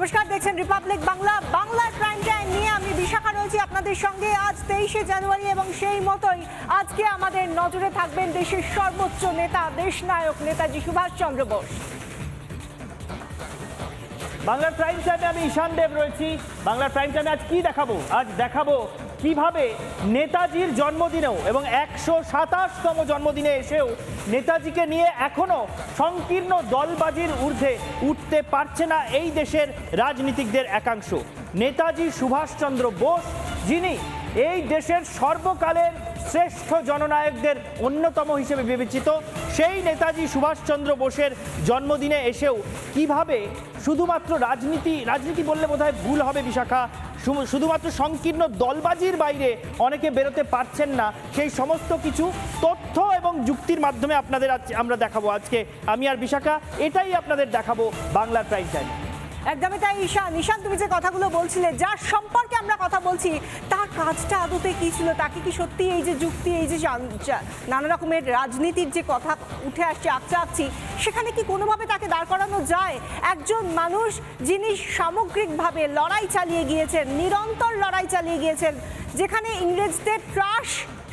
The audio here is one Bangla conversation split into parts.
নমস্কার, দেখছেন রিপাবলিক বাংলা বাংলার প্রাইম টাইম নিয়ে আমি বিশাখা রয়েছি আপনাদের সঙ্গে আজ তেইশে জানুয়ারি এবং সেই মতোই আজকে আমাদের নজরে থাকবেন দেশের সর্বোচ্চ নেতা, দেশনায়ক নেতাজি সুভাষচন্দ্র বোস। বাংলার প্রাইম টাইমে আমি ঈশান দেব রয়েছি। বাংলার প্রাইম টাইমে আজ কি দেখাবো? আজ দেখাবো কীভাবে নেতাজির জন্মদিনেও এবং একশো সাতাশতম জন্মদিনে এসেও নেতাজিকে নিয়ে এখনও সংকীর্ণ দলবাজির ঊর্ধ্বে উঠতে পারছে না এই দেশের রাজনীতিকদের একাংশ। নেতাজি সুভাষচন্দ্র বোস, যিনি এই দেশের সর্বকালের শ্রেষ্ঠ জননায়কদের অন্যতম হিসেবে বিবেচিত সেই নেতাজি সুভাষচন্দ্র বোসের জন্মদিনে এসেও কীভাবে শুধুমাত্র রাজনীতি রাজনীতি বললে বোধহয় ভুল হবে বিশাখা শুধুমাত্র সংকীর্ণ দলবাজির বাইরে অনেকে বেরোতে পারছেন না, সেই সমস্ত কিছু তথ্য এবং যুক্তির মাধ্যমে আপনাদের আমরা দেখাবো আজকে। আমি আর বিশাখা, এটাই আপনাদের দেখাবো বাংলার প্রাইম টাইম। একদমই তাই, ঈশান। ঈশান, তুমি যে কথাগুলো বলছিলে, যার সম্পর্কে আমরা কথা বলছি, তার কাজটা আদতে কি ছিল? তাকে কি সত্যি এই যে যুক্তি, এই যে নানা রকমের রাজনীতির যে কথা উঠে আসছে আকচা আকছি, সেখানে কি কোনোভাবে তাকে দাঁড় করানো যায়? একজন মানুষ যিনি সামগ্রিকভাবে লড়াই চালিয়ে গিয়েছেন, নিরন্তর লড়াই চালিয়ে গিয়েছেন, যেখানে ইংরেজদের ত্রাস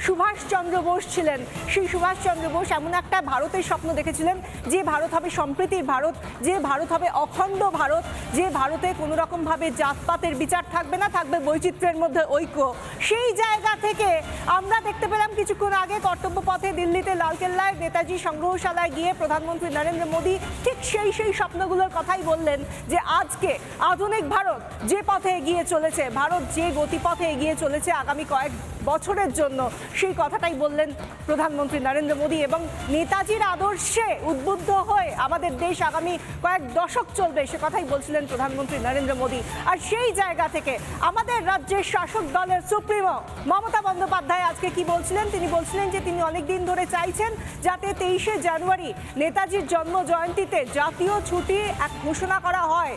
সুভাষচন্দ্র বোস ছিলেন। সেই সুভাষচন্দ্র বোস এমন একটা ভারতের স্বপ্ন দেখেছিলেন, যে ভারত হবে সম্প্রীতির ভারত, যে ভারত হবে অখণ্ড ভারত, যে ভারতে কোনো রকমভাবে জাতপাতের বিচার থাকবে না, থাকবে বৈচিত্র্যের মধ্যে ঐক্য। সেই জায়গা থেকে আমরা দেখতে পেলাম কিছুক্ষণ আগে কর্তব্য পথে দিল্লিতে লালকেল্লায় নেতাজি সংগ্রহশালায় গিয়ে প্রধানমন্ত্রী নরেন্দ্র মোদী ঠিক সেই সেই স্বপ্নগুলোর কথাই বললেন, যে আজকে আধুনিক ভারত যে পথে এগিয়ে চলেছে, ভারত যে গতিপথে এগিয়ে চলেছে আগামী কয়েক বছরের জন্য। সেই কথাটাই বললেন প্রধানমন্ত্রী নরেন্দ্র মোদী এবং নেতাজির আদর্শে উদ্বুদ্ধ হয়ে আমাদের দেশ আগামী কয়েক দশক চলবে, সে কথাই বলছিলেন প্রধানমন্ত্রী নরেন্দ্র মোদী। আর সেই জায়গা থেকে আমাদের রাজ্যের শাসক দলের সুপ্রিমো মমতা বন্দ্যোপাধ্যায় আজকে কি বলছিলেন? তিনি বলছিলেন যে তিনি অনেক দিন ধরে চাইছেন যাতে তেইশে জানুয়ারি নেতাজির জন্ম জয়ন্তীতে জাতীয় ছুটি এক ঘোষণা করা হয়।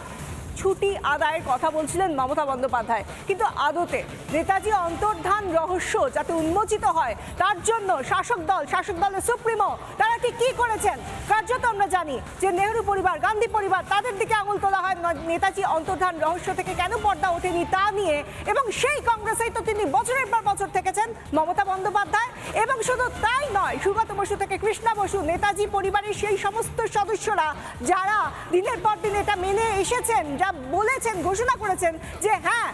ছুটি আদায়ের কথা বলছিলেন মমতা বন্দ্যোপাধ্যায়। কিন্তু আদতে নেতাজি অন্তর্ধান রহস্য যাতে উন্মোচিত হয়, তার জন্য শাসক দল, শাসক দলের সুপ্রিমো, তারা ঠিক কি করেছেন? কার্যত আমরা জানি যে নেহরু পরিবার, গান্ধী পরিবার, তাদের দিকে আঙুল তোলা হয় নেতাজি অন্তর্ধান রহস্য থেকে কেন পর্দা ওঠেনি তা নিয়ে। এবং সেই কংগ্রেসেই তো তিনি বছরের পর বছর থেকেছেন মমতা বন্দ্যোপাধ্যায়। এবং শুধু তাই নয় সুগত বসু থেকে কৃষ্ণা বসু, নেতাজি পরিবারের সেই সমস্ত সদস্যরা যারা দিনের পর দিন এটা মেনে এসেছেন, যা বলেছেন, ঘোষণা করেছেন যে হ্যাঁ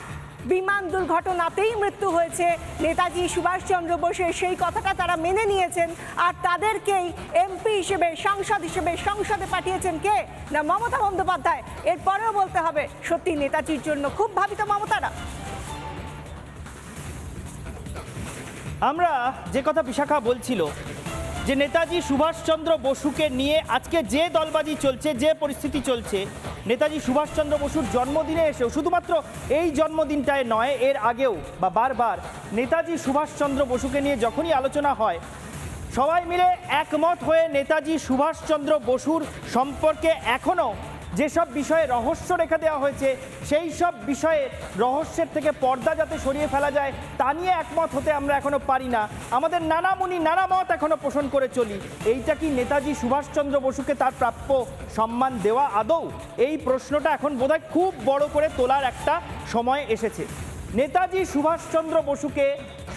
বিমান দুর্ঘটনাতেই মৃত্যু হয়েছে। নেতাজি সুভাষচন্দ্র বোসের সেই কথাটা তারা মেনে নিয়েছেন আর তাদেরকেই এমপি হিসেবে, সাংসদ হিসেবে সংসদে পাঠিয়েছেন কে? না, মমতা বন্দ্যোপাধ্যায়। এরপরেও বলতে হবে, সত্যি নেতাজির জন্য খুব ভাবিত মমতারা। আমরা যে কথা বিশাখা বলছিল, যে নেতাজি সুভাষচন্দ্র বসুকে নিয়ে আজকে যে দলবাজি চলছে, যে পরিস্থিতি চলছে, নেতাজি সুভাষচন্দ্র বসুর জন্মদিনে এসেও, শুধুমাত্র এই জন্মদিনটায় নয়, এর আগেও বা বারবার নেতাজি সুভাষচন্দ্র বসুকে নিয়ে যখনই আলোচনা হয়, সবাই মিলে একমত হয়ে নেতাজি সুভাষচন্দ্র বসুর সম্পর্কে এখনও যেসব বিষয়ে রহস্য রেখে দেওয়া হয়েছে, সেই সব বিষয়ে রহস্যের থেকে পর্দা যাতে সরিয়ে ফেলা যায়, তা নিয়ে একমত হতে আমরা এখনও পারি না। আমাদের নানা মুনি নানা মত এখনও পোষণ করে চলি। এইটা কি নেতাজি সুভাষচন্দ্র বসুকে তার প্রাপ্য সম্মান দেওয়া আদৌ? এই প্রশ্নটা এখন বোধহয় খুব বড় করে তোলার একটা সময় এসেছে। নেতাজি সুভাষচন্দ্র বসুকে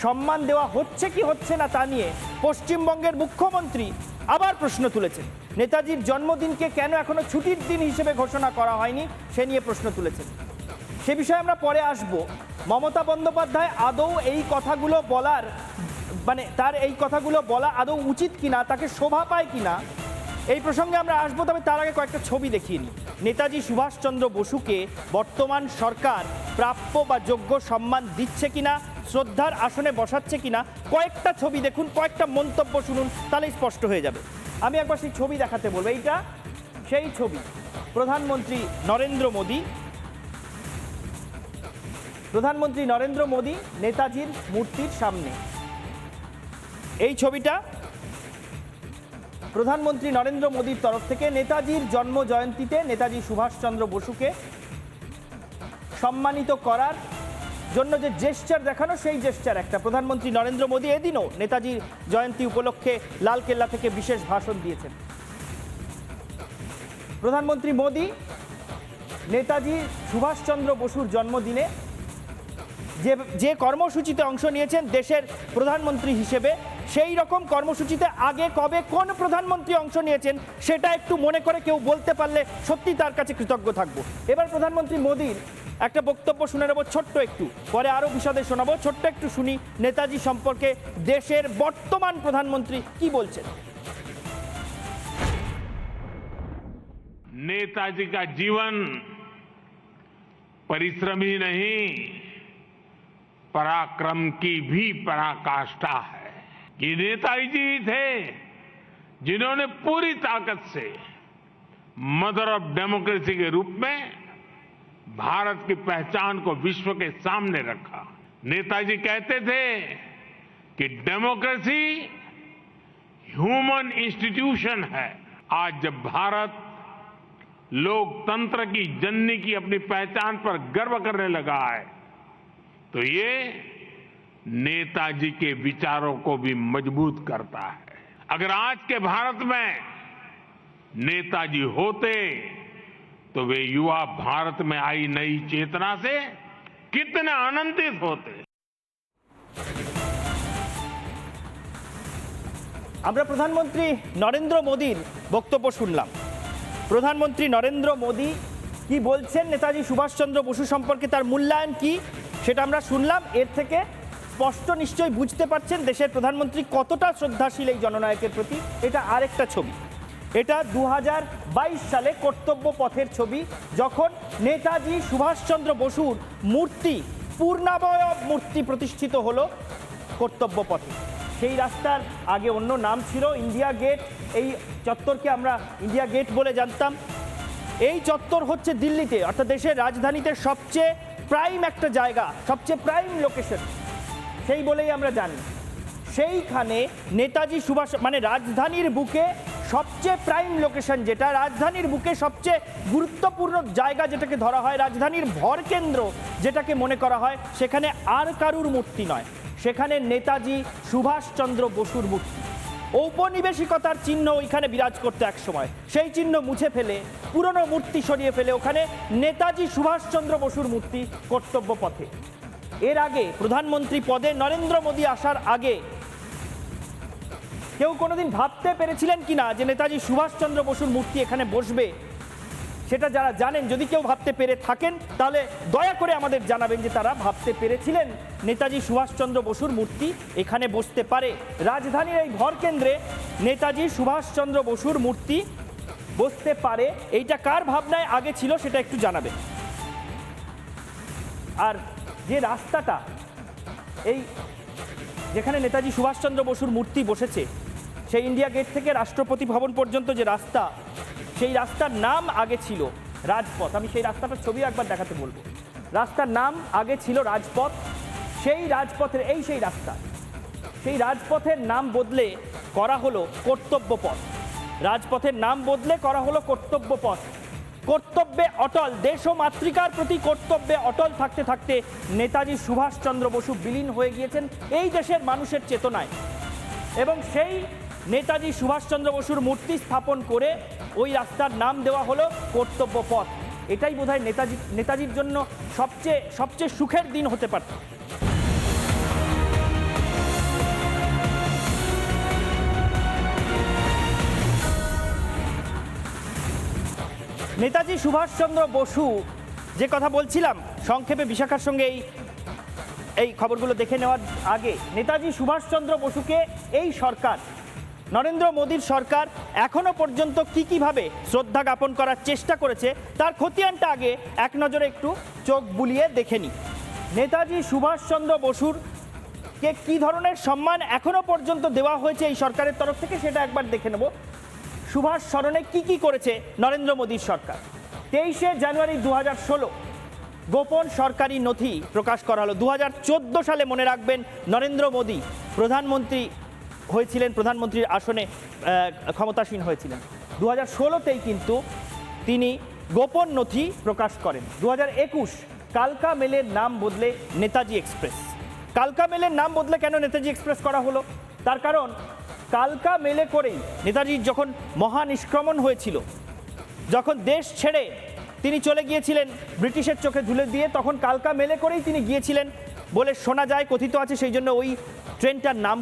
সম্মান দেওয়া হচ্ছে কি হচ্ছে না তা নিয়ে পশ্চিমবঙ্গের মুখ্যমন্ত্রী আবার প্রশ্ন তুলেছেন নেতাজির জন্মদিনকে কেন এখনও ছুটির দিন হিসেবে ঘোষণা করা হয়নি, সে নিয়ে প্রশ্ন তুলেছেন সে বিষয়ে আমরা পরে আসব। মমতা বন্দ্যোপাধ্যায় আদৌ এই কথাগুলো বলার মানে তার এই কথাগুলো বলা আদৌ উচিত কিনা, তাকে শোভা পায় কিনা, এই প্রসঙ্গে আমরা আসব, তবে তার আগে কয়েকটা ছবি দেখিয়ে নিই। নেতাজি সুভাষচন্দ্র বসুকে বর্তমান সরকার প্রাপ্য বা যোগ্য সম্মান দিচ্ছে কিনা শ্রদ্ধার আসনে বসাচ্ছে কিনা, কয়েকটা ছবি দেখুন, কয়েকটা মন্তব্য শুনুন তাহলে স্পষ্ট হয়ে যাবে। আমি একবার সেই ছবি দেখাতে বলব, এইটা সেই ছবি। প্রধানমন্ত্রী নরেন্দ্র মোদী, প্রধানমন্ত্রী নরেন্দ্র মোদী নেতাজির মূর্তির সামনে। এই ছবিটা প্রধানমন্ত্রী নরেন্দ্র মোদীর তরফ থেকে নেতাজির জন্ম জয়ন্তীতে নেতাজি সুভাষচন্দ্র বসুকে সম্মানিত করার জন্য যে জেস্টার দেখানো, সেই জেস্টার একটা। প্রধানমন্ত্রী নরেন্দ্র মোদী এদিনও নেতাজির জয়ন্তী উপলক্ষে লালকেল্লা থেকে বিশেষ ভাষণ দিয়েছেন। প্রধানমন্ত্রী মোদী, নেতাজি সুভাষচন্দ্র বসুর জন্মদিনে যে যে কর্মসূচিতে অংশ নিয়েছেন দেশের প্রধানমন্ত্রী হিসেবে, সেই রকম কর্মসূচিতে আগে কবে কোন প্রধানমন্ত্রী অংশ নিয়েছেন, সেটা একটু মনে করে কেউ বলতে পারলে সত্যি তার কাছে কৃতজ্ঞ থাকব। এবার প্রধানমন্ত্রী মোদীর একটা বক্তব্য শুনে নেবো ছোট্ট একটু পরে আরও বিশদে শোনাবো ছোট্ট একটু শুনি নেতাজি সম্পর্কে দেশের বর্তমান প্রধানমন্ত্রী কি বলছেন नेताजी का जीवन परिश्रम ही नहीं पराक्रम की भी पराकाष्ठा है ये नेताजी जी थे जिन्होंने पूरी ताकत से मदर ऑफ डेमोक्रेसी के रूप में भारत की पहचान को विश्व के सामने रखा। नेताजी कहते थे कि डेमोक्रेसी ह्यूमन इंस्टीट्यूशन है। आज जब भारत लोकतंत्र की जननी की अपनी पहचान पर गर्व करने लगा है तो ये नेताजी के विचारों को भी मज़बूत करता है। अगर आज के भारत में नेताजी होते तो वे युवा भारत में आई नई चेतना से कितने आनंदित होते আমরা প্রধানমন্ত্রী নরেন্দ্র মোদীর বক্তব্য শুনলাম প্রধানমন্ত্রী নরেন্দ্র মোদী কি বলছেন নেতাজি সুভাষচন্দ্র বসু সম্পর্কে তার মূল্যায়ন কি সেটা আমরা শুনলাম এর থেকে স্পষ্ট নিশ্চয়ই বুঝতে পারছেন দেশের প্রধানমন্ত্রী কতটা শ্রদ্ধাশীল এই জননায়কের প্রতি এটা আরেকটা ছবি এটা দু হাজার বাইশ সালে কর্তব্য পথের ছবি, যখন নেতাজি সুভাষচন্দ্র বসুর মূর্তি, পূর্ণাবয়ব মূর্তি প্রতিষ্ঠিত হলো কর্তব্য পথে। সেই রাস্তার আগে অন্য নাম ছিল ইন্ডিয়া গেট, এই চত্বরকে আমরা ইন্ডিয়া গেট বলে জানতাম। এই চত্বর হচ্ছে দিল্লিতে, অর্থাৎ দেশের রাজধানীতে সবচেয়ে প্রাইম একটা জায়গা, সবচেয়ে প্রাইম লোকেশন সেই বলেই আমরা জানি। সেইখানে নেতাজি সুভাষ মানে রাজধানীর বুকে সবচেয়ে প্রাইম লোকেশন যেটা রাজধানীর বুকে সবচেয়ে গুরুত্বপূর্ণ জায়গা যেটাকে ধরা হয় রাজধানীর ভরকেন্দ্র যেটাকে মনে করা হয়, সেখানে আর কারুর মূর্তি নয়। সেখানে নেতাজি সুভাষচন্দ্র বসুর মূর্তি। ঔপনিবেশিকতার চিহ্ন ওইখানে বিরাজ করতে এক সময় সেই চিহ্ন মুছে ফেলে, পুরনো মূর্তি সরিয়ে ফেলে ওখানে নেতাজি সুভাষচন্দ্র বসুর মূর্তি কর্তব্য পথে এর আগে প্রধানমন্ত্রী পদে নরেন্দ্র মোদী আসার আগে কেউ কোনোদিন ভাবতে পেরেছিলেন কিনা যে নেতাজি সুভাষচন্দ্র বসুর মূর্তি এখানে বসবে? সেটা যারা জানেন, যদি কেউ ভাবতে পেরে থাকেন, তাহলে দয়া করে আমাদের জানাবেন যে তারা ভাবতে পেরেছিলেন নেতাজি সুভাষচন্দ্র বসুর মূর্তি এখানে বসতে পারে। রাজধানীর এই ভরকেন্দ্রে নেতাজি সুভাষচন্দ্র বসুর মূর্তি বসতে পারে। এইটা কার ভাবনায় আগে ছিল সেটা একটু জানাবেন। আর যে রাস্তাটা, এই যেখানে নেতাজি সুভাষচন্দ্র বসুর মূর্তি বসেছে সেই ইন্ডিয়া গেট থেকে রাষ্ট্রপতি ভবন পর্যন্ত যে রাস্তা, সেই রাস্তার নাম আগে ছিল রাজপথ। আমি সেই রাস্তাটার ছবি একবার দেখাতে বলব। রাস্তার নাম আগে ছিল রাজপথ, সেই রাজপথের, এই সেই রাস্তা। সেই রাজপথের নাম বদলে করা হলো কর্তব্য পথ। রাজপথের নাম বদলে করা হলো কর্তব্য পথ। কর্তব্যে অটল, দেশ ও মাতৃকার প্রতি কর্তব্যে অটল থাকতে থাকতে নেতাজি সুভাষচন্দ্র বসু বিলীন হয়ে গিয়েছেন এই দেশের মানুষের চেতনায়। এবং সেই নেতাজি সুভাষচন্দ্র বসুর মূর্তি স্থাপন করে ওই রাস্তার নাম দেওয়া হলো কর্তব্য পথ। এটাই বোধহয় নেতাজি, নেতাজির জন্য সবচেয়ে সবচেয়ে সুখের দিন হতে পারত নেতাজি সুভাষচন্দ্র বসু, যে কথা বলছিলাম, সংক্ষেপে বিশাখার সঙ্গে এই এই খবরগুলো দেখে নেওয়ার আগে, নেতাজি সুভাষচন্দ্র বসুকে এই সরকার নরেন্দ্র মোদীর সরকার এখনও পর্যন্ত কি কীভাবে শ্রদ্ধা জ্ঞাপন করার চেষ্টা করেছে, তার খতিয়ানটা আগে এক নজরে একটু চোখ বুলিয়ে দেখে নিই। নেতাজি সুভাষচন্দ্র বসুর কে কি ধরনের সম্মান এখনও পর্যন্ত দেওয়া হয়েছে এই সরকারের তরফ থেকে সেটা একবার দেখে নেব। সুভাষ স্মরণে কি কি করেছে নরেন্দ্র মোদীর সরকার? তেইশে জানুয়ারি দু হাজার ষোলো গোপন সরকারি নথি প্রকাশ করা হলো। দু হাজার চোদ্দ সালে মনে রাখবেন নরেন্দ্র মোদী প্রধানমন্ত্রী হয়েছিলেন, প্রধানমন্ত্রীর আসনে ক্ষমতাসীন হয়েছিলেন। দু হাজার ষোলোতেই কিন্তু তিনি গোপন নথি প্রকাশ করেন। দু হাজার একুশ, কালকা মেলের নাম বদলে নেতাজি এক্সপ্রেস। কালকা মেলের নাম বদলে কেন নেতাজি এক্সপ্রেস করা হলো? তার কারণ, কালকা মেলে করেই নেতাজির যখন মহানিষ্ক্রমণ হয়েছিল, যখন দেশ ছেড়ে তিনি চলে গিয়েছিলেন ব্রিটিশের চোখে ধুলে দিয়ে, তখন কালকা মেলে করেই তিনি গিয়েছিলেন বলে শোনা যায়, কথিত আছে, সেই জন্য ওই ট্রেনটার নাম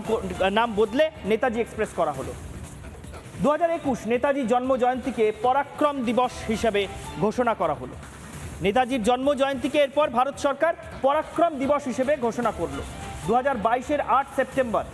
নাম বদলে নেতাজি এক্সপ্রেস করা হলো। দু হাজার একুশ নেতাজি জন্ম জয়ন্তীকে পরাক্রম দিবস হিসাবে ঘোষণা করা হলো। নেতাজির জন্ম জয়ন্তীকে এরপর ভারত সরকার পরাক্রম দিবস হিসেবে ঘোষণা করল। দু হাজার বাইশের আট সেপ্টেম্বর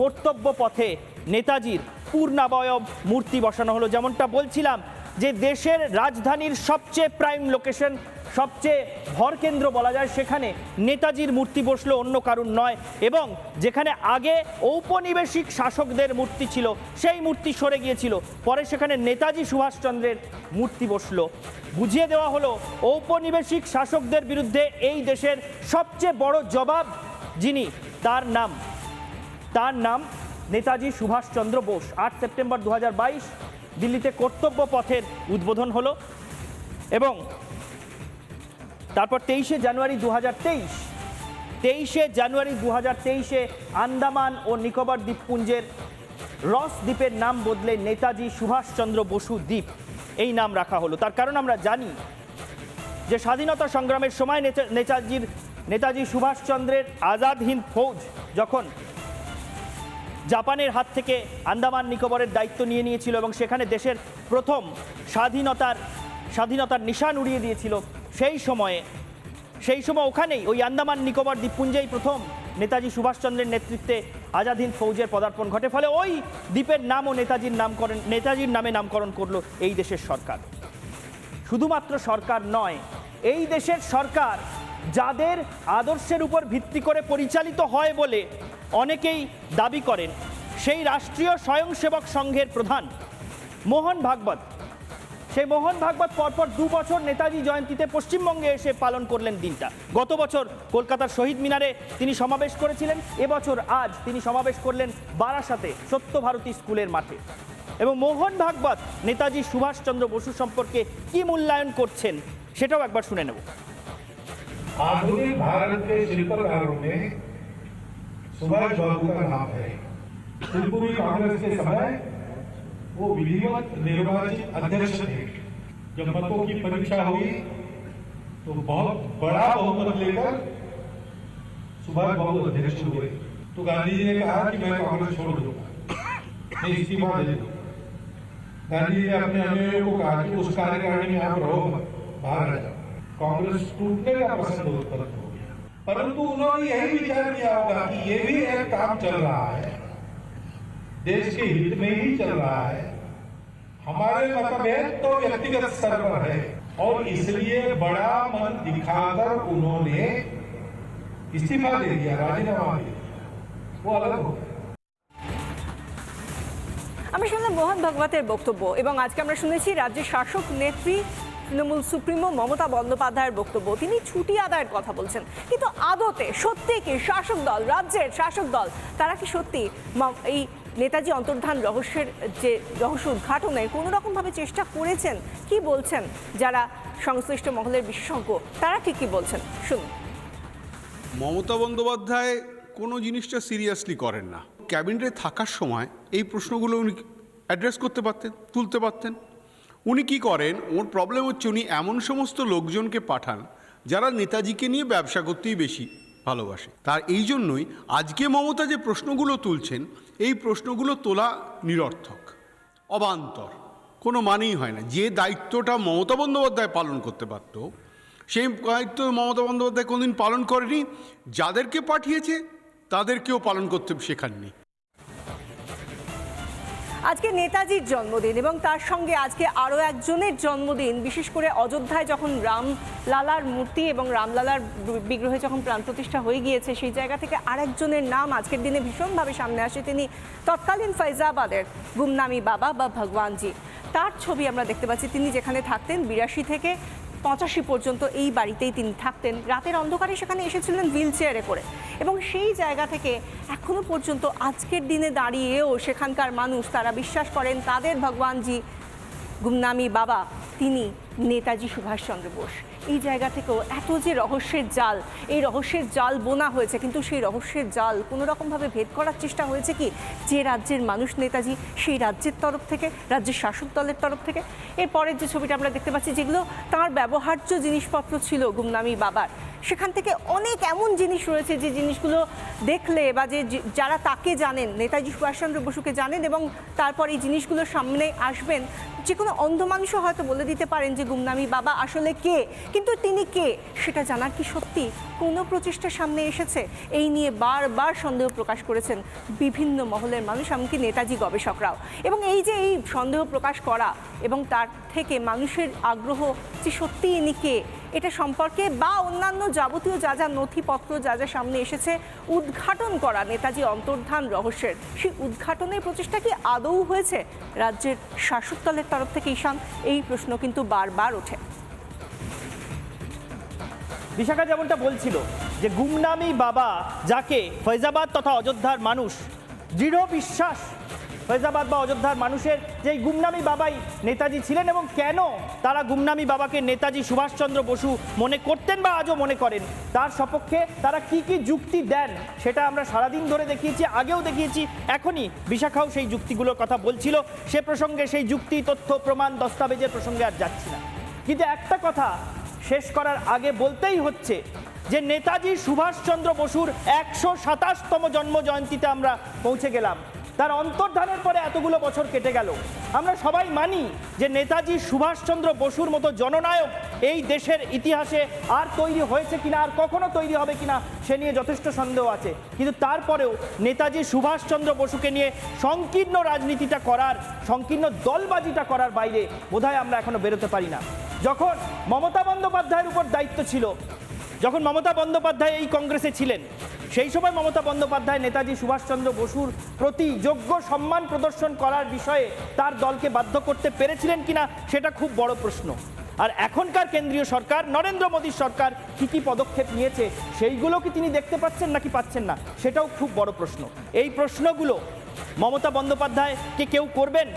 কর্তব্য পথে নেতাজির পূর্ণাবয়ব মূর্তি বসানো হলো। যেমনটা বলছিলাম যে দেশের রাজধানীর সবচেয়ে প্রাইম লোকেশন সবচেয়ে ভরকেন্দ্র বলা যায়, সেখানে নেতাজির মূর্তি বসল অন্য কারণ নয় এবং যেখানে আগে ঔপনিবেশিক শাসকদের মূর্তি ছিল, সেই মূর্তি সরে গিয়েছিল। পরে সেখানে নেতাজি সুভাষচন্দ্রের মূর্তি বসল। বুঝিয়ে দেওয়া হলো, ঔপনিবেশিক শাসকদের বিরুদ্ধে এই দেশের সবচেয়ে বড় জবাব যিনি, তার নাম। তার নাম নেতাজি সুভাষচন্দ্র বোস। আট সেপ্টেম্বর দু হাজার বাইশ দিল্লিতে কর্তব্য পথের উদ্বোধন হলো এবং তারপর তেইশে জানুয়ারি দু হাজার তেইশ। তেইশে জানুয়ারি দু হাজার তেইশে আন্দামান ও নিকোবর দ্বীপপুঞ্জের রস দ্বীপের নাম বদলে নেতাজি সুভাষচন্দ্র বসু দ্বীপ। এই নাম রাখা হলো। তার কারণ আমরা জানি যে স্বাধীনতা সংগ্রামের সময় নেতাজির নেতাজি সুভাষচন্দ্রের আজাদ হিন্দ ফৌজ যখন জাপানের হাত থেকে আন্দামান নিকোবরের দায়িত্ব নিয়ে নিয়েছিল এবং সেখানে দেশের প্রথম স্বাধীনতার স্বাধীনতার নিশান উড়িয়ে দিয়েছিল সেই সময়ে। সেই সময় ওখানেই ওই আন্দামান নিকোবর দ্বীপপুঞ্জেই প্রথম নেতাজি সুভাষচন্দ্রের নেতৃত্বে আজাদ হিন্দ ফৌজের পদার্পণ ঘটে। ফলে ওই দ্বীপের নামও নেতাজির নামকরণ নেতাজির নামে নামকরণ করল এই দেশের সরকার। শুধুমাত্র সরকার নয়, এই দেশের সরকার যাদের আদর্শের উপর ভিত্তি করে পরিচালিত হয় বলে অনেকেই দাবি করেন, সেই রাষ্ট্রীয় স্বয়ংসেবক সংঘের প্রধান মোহন ভাগবত। সেই মোহন ভাগবত পরপর দু বছর নেতাজি জয়ন্তীতে পশ্চিমবঙ্গে এসে পালন করলেন দিনটা গত বছর কলকাতার শহীদ মিনারে তিনি সমাবেশ করেছিলেন এবছর আজ তিনি সমাবেশ করলেন বারাসাতে সত্যভারতী স্কুলের মাঠে এবং মোহন ভাগবত নেতাজি সুভাষচন্দ্র বসু সম্পর্কে কি মূল্যায়ন করছেন সেটাও একবার শুনে নেব आधुनिक भारत के शिल्पकारों में सुभाष बाबू का नाम है त्रिपुरी कांग्रेस के समय वो विधिवत निर्वाचित अध्यक्ष थे जब मतों की परीक्षा हुई तो बहुत बड़ा बहुमत लेकर सुभाष बाबू अध्यक्ष हुए। तो गांधी जी ने कहा कि मैं कांग्रेस छोड़ दूँगा। मैं इस्तीफा दे दूँगा गांधी जी ने अपने अनुयायियों को कहा कि उस कार्यकारिणी में आप रहो बाहर आ जाओ। कांग्रेस टूटने का प्रसंग उत्पन्न हो गया। परंतु उन्होंने यही विचार किया होगा कि ये भी एक काम चल रहा है। देश के हित में ही चल रहा है। हमारे मतभेद तो व्यक्तिगत स्तर पर है और इसलिए बड़ा मन दिखाकर उन्होंने इस्तीफा दे दिया राजीनामा दे दिया वो अलग हो गया আমরা শুনলাম মোহন ভাগবতের বক্তব্য এবং আজকে আমরা শুনেছি রাজ্যের শাসক নেত্রী তৃণমূল সুপ্রিমো মমতা বন্দ্যোপাধ্যায়ের বক্তব্য তিনি ছুটি আদায়ের কথা বলছেন কিন্তু আদতে সত্যি কি শাসক দল রাজ্যের শাসক দল তারা কি সত্যি ম- এই নেতাজি অন্তর্ধান রহস্যের যে রহস্য উদ্ঘাটনের কোনো রকমভাবে চেষ্টা করেছেন, কি বলছেন যারা সংশ্লিষ্ট মহলের বিশেষজ্ঞ, তারা ঠিক কি বলছেন? শুনুন। মমতা বন্দ্যোপাধ্যায় কোনো জিনিসটা সিরিয়াসলি করেন না। ক্যাবিনেটে থাকার সময় এই প্রশ্নগুলো উনি অ্যাড্রেস করতে পারতেন, তুলতে পারতেন। উনি কি করেন, ওর প্রবলেম হচ্ছে উনি এমন সমস্ত লোকজনকে পাঠান যারা নেতাজিকে নিয়ে ব্যবসা করতেই বেশি। ভালোবাসে। তার এই জন্যই আজকে মমতা যে প্রশ্নগুলো তুলছেন, এই প্রশ্নগুলো তোলা নিরর্থক, অবান্তর। কোনো মানেই হয় না। যে দায়িত্বটা মমতা বন্দ্যোপাধ্যায় পালন করতে পারত, সেই দায়িত্ব মমতা বন্দ্যোপাধ্যায় কোনোদিন পালন করেনি। যাদেরকে পাঠিয়েছে, তাদেরকেও পালন করতে শেখাননি। আজকে নেতাজির জন্মদিন এবং তার সঙ্গে আজকে আরও একজনের জন্মদিন, বিশেষ করে অযোধ্যায় যখন রাম লালার মূর্তি এবং রামলালার বিগ্রহে যখন প্রাণ প্রতিষ্ঠা হয়ে গিয়েছে, সেই জায়গা থেকে আরেকজনের নাম আজকের দিনে ভীষণভাবে সামনে আসে। তিনি তৎকালীন ফৈজাবাদের গুমনামি বাবা বা ভগবানজি। তার ছবি আমরা দেখতে পাচ্ছি। তিনি যেখানে থাকতেন, বিরাশি থেকে পঁচাশি পর্যন্ত এই বাড়িতেই তিনি থাকতেন। রাতের অন্ধকারে সেখানে এসেছিলেন হুইল চেয়ারে করে। এবং সেই জায়গা থেকে এখনও পর্যন্ত আজকের দিনে দাঁড়িয়েও সেখানকার মানুষ তারা বিশ্বাস করেন তাদের ভগবানজি গুমনামি বাবা, তিনি নেতাজি সুভাষচন্দ্র বোস। এই জায়গা থেকেও এত যে রহস্যের জাল, এই রহস্যের জাল বোনা হয়েছে, কিন্তু সেই রহস্যের জাল কোনো রকমভাবে ভেদ করার চেষ্টা হয়েছে কি? যে রাজ্যের মানুষ নেতাজি, সেই রাজ্যের তরফ থেকে, রাজ্যের শাসক দলের তরফ থেকে। এরপরের যে ছবিটা আমরা দেখতে পাচ্ছি, যেগুলো তার ব্যবহার্য জিনিসপত্র ছিল গুমনামি বাবার। সেখান থেকে অনেক এমন জিনিস রয়েছে যে জিনিসগুলো দেখলে বা যে- যারা তাকে জানেন, নেতাজি সুভাষচন্দ্র বসুকে জানেন এবং তারপর এই জিনিসগুলো সামনে আসবেন যে কোনো অন্ধ মানুষও হয়তো বলে দিতে পারেন যে, গুমনামি বাবা আসলে কে? কিন্তু তিনি কে? সেটা জানার কি সত্যি কোনো প্রচেষ্টা সামনে এসেছে? এই নিয়ে বারবার সন্দেহ প্রকাশ করেছেন বিভিন্ন মহলের মানুষ, এমনকি নেতাজি গবেষকরাও। এবং এই যে, এই সন্দেহ প্রকাশ করা এবং তার থেকে মানুষের আগ্রহ যে সত্যি ইনি কে, এটা সম্পর্কে বা অন্যান্য যাবতীয় যা যা নথিপত্র, যা যা সামনে এসেছে, উদ্ঘাটন করা নেতাজি অন্তর্ধান রহস্যের। সেই উদ্ঘাটনের প্রচেষ্টা কি আদৌ হয়েছে? রাজ্যের শাসক দলের তরফ থেকে ঈশান, এই প্রশ্ন কিন্তু বারবার ওঠে। বিশাখা যেমনটা বলছিল যে গুমনামি বাবা যাকে ফৈজাবাদ তথা অযোধ্যার মানুষ দৃঢ় বিশ্বাস ফৈজাবাদ বা অযোধ্যার মানুষের যে গুমনামি বাবাই নেতাজি ছিলেন এবং কেন তারা গুমনামি বাবাকে নেতাজি সুভাষচন্দ্র বসু মনে করতেন বা আজও মনে করেন, তার সপক্ষে তারা কি কি যুক্তি দেন সেটা আমরা সারাদিন ধরে দেখিয়েছি, আগেও দেখিয়েছি, এখনই বিশাখাও সেই যুক্তিগুলোর কথা বলছিল, সে প্রসঙ্গে সেই যুক্তি, তথ্য, প্রমাণ, দস্তাবেজের প্রসঙ্গে আর যাচ্ছি না। কিন্তু একটা কথা শেষ করার আগে বলতেই হচ্ছে যে নেতাজি সুভাষচন্দ্র বসুর একশো সাতাশতম জন্ম জয়ন্তীতে আমরা পৌঁছে গেলাম। তার অন্তর্ধানের পরে এতগুলো বছর কেটে গেল। আমরা সবাই মানি যে নেতাজি সুভাষচন্দ্র বসুর মতো জননায়ক এই দেশের ইতিহাসে আর তৈরি হয়েছে কিনা, আর কখনো তৈরি হবে কিনা, সে নিয়ে যথেষ্ট সন্দেহ আছে। কিন্তু তারপরেও নেতাজি সুভাষচন্দ্র বসুকে নিয়ে সংকীর্ণ রাজনীতিটা করার, সংকীর্ণ দলবাজিটা করার বাইরে বোধহয় আমরা এখনও বেরোতে পারি না। যখন মমতা বন্দ্যোপাধ্যায়ের উপর দায়িত্ব ছিল যখন মমতা বন্দ্যোপাধ্যায় এই কংগ্রেসে ছিলেন, সেই সময় মমতা বন্দ্যোপাধ্যায়, নেতাজি সুভাষচন্দ্র বসুর প্রতি যোগ্য সম্মান প্রদর্শন করার বিষয়ে তার দলকে বাধ্য করতে পেরেছিলেন কিনা, সেটা খুব বড় প্রশ্ন। আর এখনকার কেন্দ্রীয় সরকার, নরেন্দ্র মোদীর সরকার কী কী পদক্ষেপ নিয়েছে, সেইগুলো কি তিনি দেখতে পাচ্ছেন নাকি পাচ্ছেন না, সেটাও খুব বড় প্রশ্ন। এই প্রশ্নগুলো মমতা বন্দ্যোপাধ্যায়কে কেউ করবেন?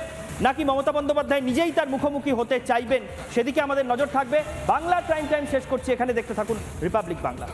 নাকি মমতা বন্দ্যোপাধ্যায় নিজেই তার মুখোমুখি হতে চাইবেন? সেদিকে আমাদের নজর থাকবে। বাংলা টাইম টাইম শেষ করছি। এখানে দেখতে থাকুন রিপাবলিক বাংলা।